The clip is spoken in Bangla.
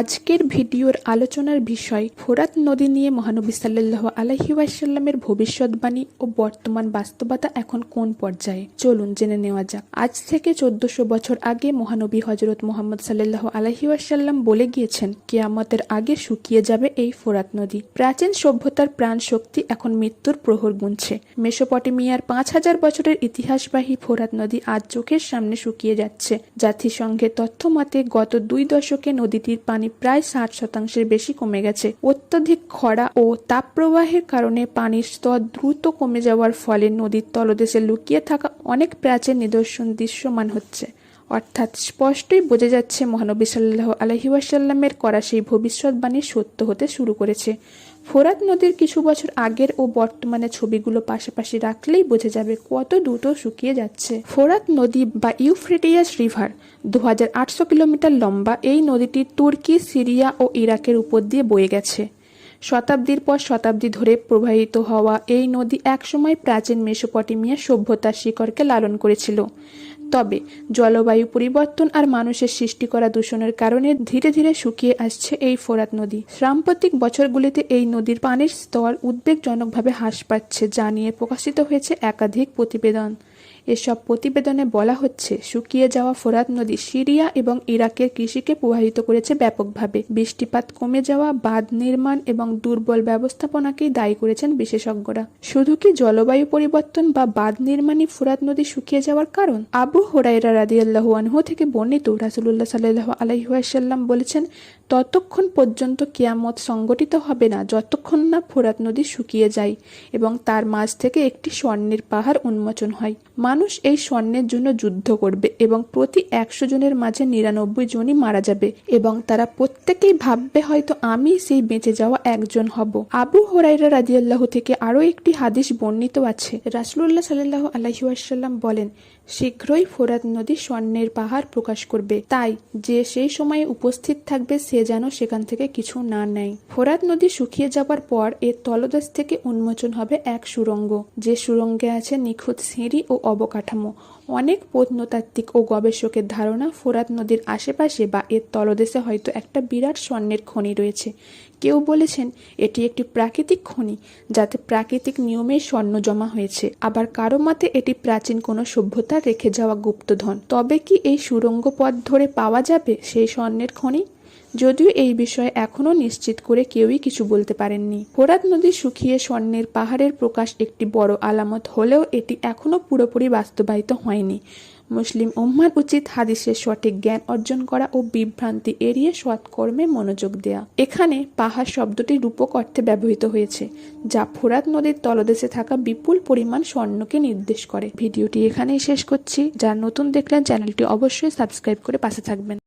আজকের ভিডিওর আলোচনার বিষয়, ফোরাত নদী নিয়ে মহানবী সাল্লাহ আলহি ওয়াসাল্লামের ভবিষ্যৎবাণী ও বর্তমান বাস্তবতা এখন কোন পর্যায়ে? চলুন জেনে নেওয়া যাক। আজ থেকে চোদ্দশো বছর আগে মহানবী হজরত মোহাম্মদ সাল্লাহ আলহি ওয়াসাল্লাম বলে গিয়েছেন, কেয়ামতের আগে শুকিয়ে যাবে এই ফোরাত নদী। প্রাচীন সভ্যতার প্রাণ শক্তি এখন মৃত্যুর প্রহর গুনছে। মেসোপটেমিয়ার পাঁচ হাজার বছরের ইতিহাসবাহী ফোরাত নদী আজ চোখের সামনে শুকিয়ে যাচ্ছে। জাতিসংঘের তথ্য মতে গত দুই দশকে নদীটির পানি প্রায় ষাট শতাংশের বেশি কমে গেছে। অত্যধিক খরা ও তাপপ্রবাহের কারণে পানির স্তর দ্রুত কমে যাওয়ার ফলে নদীর তলদেশে লুকিয়ে থাকা অনেক প্রাচীন নিদর্শন দৃশ্যমান হচ্ছে। অর্থাৎ স্পষ্টই বোঝা যাচ্ছে মহানবী সাল্লাহ আলহিউসাল্লামের করা সেই ভবিষ্যৎবাণী সত্য হতে শুরু করেছে। ফোরাত নদীর কিছু বছর আগের ও বর্তমানে ছবিগুলো পাশাপাশি রাখলেই বোঝা যাবে কত দ্রুত শুকিয়ে যাচ্ছে। ফোরাত নদী বা ইউফ্রেটিয়াস রিভার দু হাজার আটশো কিলোমিটার লম্বা এই নদীটি তুর্কি, সিরিয়া ও ইরাকের উপর দিয়ে বয়ে গেছে। শতাব্দীর পর শতাব্দী ধরে প্রবাহিত হওয়া এই নদী একসময় প্রাচীন মেসোপটেমিয়া সভ্যতার শিকড়কে লালন করেছিল। তবে জলবায়ু পরিবর্তন আর মানুষের সৃষ্টি করা দূষণের কারণে ধীরে ধীরে শুকিয়ে আসছে এই ফোরাত নদী। সাম্প্রতিক বছরগুলিতে এই নদীর পানির স্তর উদ্বেগজনকভাবে হ্রাস পাচ্ছে, যা নিয়ে প্রকাশিত হয়েছে একাধিক প্রতিবেদন। এসব প্রতিবেদনে বলা হচ্ছে, শুকিয়ে যাওয়া ফোরাত নদী সিরিয়া এবং ইরাকের কৃষিকে প্রভাবিত করেছে ব্যাপকভাবে। বৃষ্টিপাত কমে যাওয়া, বাঁধ নির্মাণ এবং দুর্বল ব্যবস্থাপনাকেই দায়ী করেছেন বিশেষজ্ঞরা। শুধু কি জলবায়ু পরিবর্তন বা বাঁধ নির্মাণই ফোরাত নদী শুকিয়ে যাওয়ার কারণ? আবু হোরাইরা রাদিয়াল্লাহু আনহু থেকে বর্ণিত রাসুলুল্লাহ সাল্লাহ আলহিহাসাল্লাম বলেছেন, ততক্ষণ পর্যন্ত কিয়ামত সংগঠিত হবে না, যতক্ষণ না ফোরাত নদী শুকিয়ে যায় এবং তার মাঝ থেকে একটি স্বর্ণের পাহাড় উন্মোচন হয়। মানুষ এই স্বর্ণের জন্য যুদ্ধ করবে এবং প্রতি একশো জনের মাঝে নিরানব্বই জনই মারা যাবে এবং তারা প্রত্যেকেই ভাববে হয়তো আমি সেই বেঁচে যাওয়া একজন হব। আবু হরাইরা রাজিয়াল্লাহ থেকে আরও একটি হাদিস বর্ণিত আছে। রাসুল্লাহ সাল্লাহ আলহিউসাল্লাম বলেন, শীঘ্রই ফোরাত নদী স্বর্ণের পাহাড় প্রকাশ করবে। তাই যে সেই সময়ে উপস্থিত থাকবে সে যেন সেখান থেকে কিছু না নেয়। ফোরাত নদী শুকিয়ে যাবার পর এর তলদেশ থেকে উন্মোচন হবে এক সুরঙ্গ। যে সুরঙ্গে আছে নিখুঁত সিঁড়ি ও অবকাঠামো অনেক প্রত্নতাত্ত্বিক ও গবেষকের ধারণা ফোরাত নদীর আশেপাশে বা এর তলদেশে হয়তো একটা বিরাট স্বর্ণের খনি রয়েছে। কেউ বলেছেন এটি একটি প্রাকৃতিক খনি, যাতে প্রাকৃতিক নিয়মেই স্বর্ণ জমা হয়েছে। আবার কারও মতে এটি প্রাচীন কোনো সভ্যতার রেখে যাওয়া গুপ্তধন। তবে কি এই সুরঙ্গ পথ ধরে পাওয়া যাবে সেই স্বর্ণের খনি? যদিও এই বিষয়ে এখনও নিশ্চিত করে কেউই কিছু বলতে পারেননি। ফোরাত নদী শুকিয়ে স্বর্ণের পাহাড়ের প্রকাশ একটি বড় আলামত হলেও এটি এখনও পুরোপুরি বাস্তবায়িত হয়নি। মুসলিম উম্মার উচিত হাদিসের সঠিক জ্ঞান অর্জন করা ও বিভ্রান্তি এড়িয়ে সৎকর্মে মনোযোগ দেয়া। এখানে পাহাড় শব্দটি রূপক অর্থে ব্যবহৃত হয়েছে, যা ফোরাত নদীর তলদেশে থাকা বিপুল পরিমাণ স্বর্ণকে নির্দেশ করে। ভিডিওটি এখানেই শেষ করছি। যারা নতুন দেখলেন, চ্যানেলটি অবশ্যই সাবস্ক্রাইব করে পাশে থাকবেন।